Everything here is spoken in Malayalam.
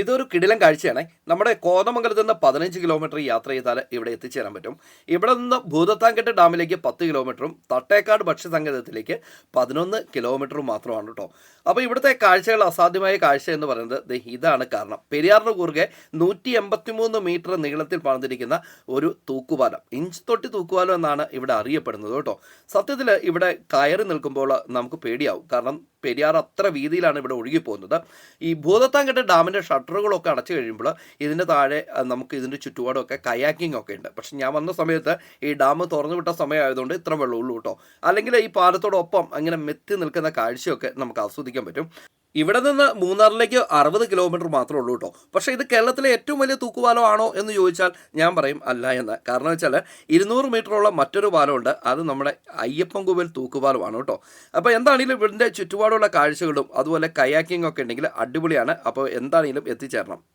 ഇതൊരു കിടിലം കാഴ്ചയാണ്. നമ്മുടെ കോതമംഗലത്ത് നിന്ന് പതിനഞ്ച് കിലോമീറ്റർ യാത്ര ചെയ്താൽ ഇവിടെ എത്തിച്ചേരാൻ പറ്റും. ഇവിടെ നിന്ന് ഭൂതത്താൻകെട്ട് ഡാമിലേക്ക് പത്ത് കിലോമീറ്ററും തട്ടേക്കാട് ഭക്ഷ്യസങ്കേതത്തിലേക്ക് പതിനൊന്ന് കിലോമീറ്ററും മാത്രമാണ് കേട്ടോ അപ്പോൾ ഇവിടുത്തെ കാഴ്ചകൾ അസാധ്യമായ കാഴ്ച എന്ന് പറയുന്നത് ഇതാണ് കാരണം. പെരിയാറിന് കുറുകെ നൂറ്റി മീറ്റർ നീളത്തിൽ പണിതിരിക്കുന്ന ഒരു തൂക്കുപാലം. ഇഞ്ച് തൊട്ടി തൂക്കുപാലം എന്നാണ് ഇവിടെ അറിയപ്പെടുന്നത് കേട്ടോ സത്യത്തിൽ ഇവിടെ കയറി നിൽക്കുമ്പോൾ നമുക്ക് പേടിയാവും. കാരണം പെരിയാർ അത്ര വീതിയിലാണ് ഇവിടെ ഒഴുകിപ്പോകുന്നത്. ഈ ഭൂതത്താൻകെട്ട് ഡാമിന്റെ ഷട്ടറുകളൊക്കെ അടച്ചു കഴിയുമ്പോൾ ഇതിന്റെ താഴെ നമുക്ക് ഇതിന്റെ ചുറ്റുപാടൊക്കെ കയാക്കിംഗ് ഒക്കെ ഉണ്ട്. പക്ഷെ ഞാൻ വന്ന സമയത്ത് ഈ ഡാം തുറന്നു വിട്ട സമയമായതുകൊണ്ട് ഇത്ര വെള്ളമുള്ളൂ കേട്ടോ. അല്ലെങ്കിൽ ഈ പാലത്തോടൊപ്പം അങ്ങനെ മെത്തി നിൽക്കുന്ന കാഴ്ചയൊക്കെ നമുക്ക് ആസ്വദിക്കാൻ പറ്റും. ഇവിടെ നിന്ന് മൂന്നാറിലേക്ക് അറുപത് കിലോമീറ്റർ മാത്രമേ ഉള്ളൂ കേട്ടോ. പക്ഷേ ഇത് കേരളത്തിലെ ഏറ്റവും വലിയ തൂക്കുപാലം ആണോ എന്ന് ചോദിച്ചാൽ ഞാൻ പറയും അല്ല എന്ന്. കാരണം വെച്ചാൽ ഇരുന്നൂറ് മീറ്ററോളം മറ്റൊരു പാലമുണ്ട്. അത് നമ്മുടെ അയ്യപ്പൻകുവൽ തൂക്കുപാലമാണ് കേട്ടോ. അപ്പോൾ എന്താണെങ്കിലും ഇവിടുത്തെ ചുറ്റുപാടുള്ള കാഴ്ചകളും അതുപോലെ കയാക്കിംഗ് ഒക്കെ ഉണ്ടെങ്കിൽ അടിപൊളിയാണ്. അപ്പോൾ എന്താണെങ്കിലും എത്തിച്ചേരണം.